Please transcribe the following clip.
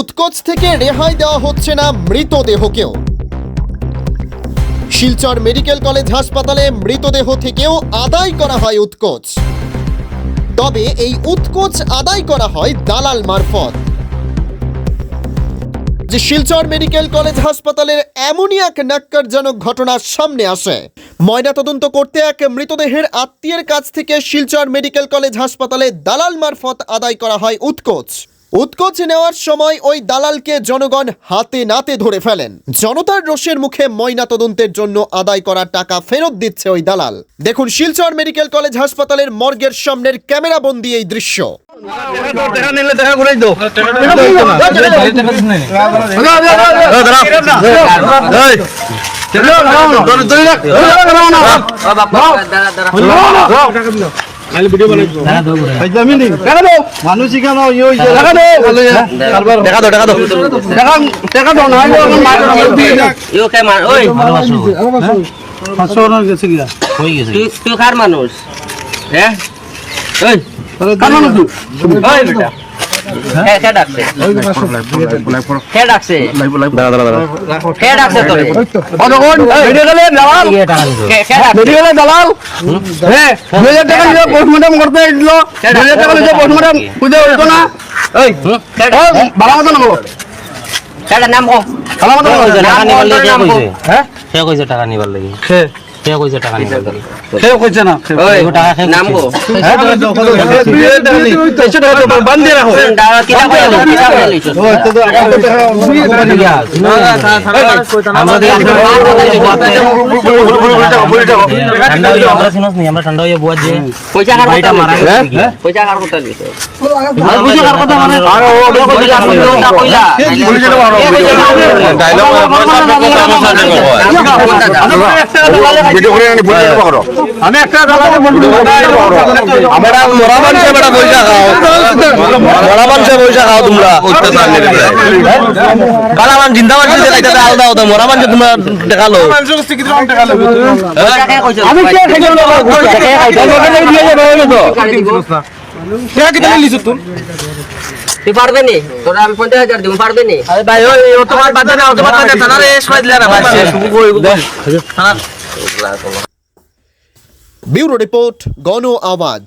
উৎকোচ থেকে রেহাই দেওয়া হচ্ছে না মৃতদেহকেও। শিলচর মেডিকেল কলেজ হাসপাতালে মৃতদেহ থেকেও আদায় করা হয় উৎকোচ। তবে এই উৎকোচ আদায় করা হয় দালাল মারফত। যে শিলচর মেডিকেল কলেজ হাসপাতালের এমনই এক ন্যাক্কারজনক ঘটনা সামনে আসে। ময়নাতদন্ত করতে এক মৃতদেহের আত্মীয়ের কাছ থেকে শিলচর মেডিকেল কলেজ হাসপাতালে দালাল মারফত আদায় করা হয় উৎকোচ। উৎকোচ নেওয়ার সময় ওই দালালকে জনগণ হাতে নাতে ধরে ফেলেন। জনতার রোষের মুখে ময়নাতদন্তের জন্য আদায় করা টাকা ফেরত দিচ্ছে ওই দালাল। দেখুন শিলচর মেডিকেল কলেজ হাসপাতালের মর্গের সামনের ক্যামেরা বন্দি এই দৃশ্য। দেখা নিলে দেখা করে। দাও। মানুষ এখানে দেখা দাও দেখা দাও। দেখা দাও না ইও কে মান ওই। পাঁচশো গেছে গিয়া। তুই তুই কার মানুষ? হ্যাঁ? ওই। কার মানুষ তুই? ওই বেটা। দালাল। হ্যাঁ দুই হাজার টাকা নিয়ে পোস্টমর্টম করতে দিল। দুই হাজার টাকা নিয়ে পোস্টমর্টম খুঁজে হইতো না। এই কে মতো নেব কেডা নাম কো ভালো মতো নেব টাকা নিবার লাগি নাম কো? হ্যাঁ? টাকা নিবার লাগি। সে কইছে টাকা নিবার লাগি কইছে না ওই টাকা খেয়ে নাম হ্যাঁ নিয়ে টাকা আমরা ঠান্ডা আমরা আমরা হইয়া বুয়া যে পয়সা কার কথা মারা পয়সা কার কথা লইছ আর বুঝে কার কথা মানে আর ও পয়সা কইলা কইলা বুঝে তো ভালো আমি একটা দালালে বলব আমরা মরা মানুষে বেটা পয়সা খাও মরা মানুষে পয়সা খাও তোমরা বালা মান জিন্দা মানুষ দেখাইতে আলাদা হতো মরা মানুষ তোমরা দেখাল পয়সা কে কইছ কে থেকে দিয়ে তুই পারবে নি তোরা আমি পঞ্চাশ হাজার দিব পারবে নি ভাই ও তোমার বাদে না তোমার বাদে থানা রে সবাই দিলা না ভাই ব্যুরো রিপোর্ট গণ আওয়াজ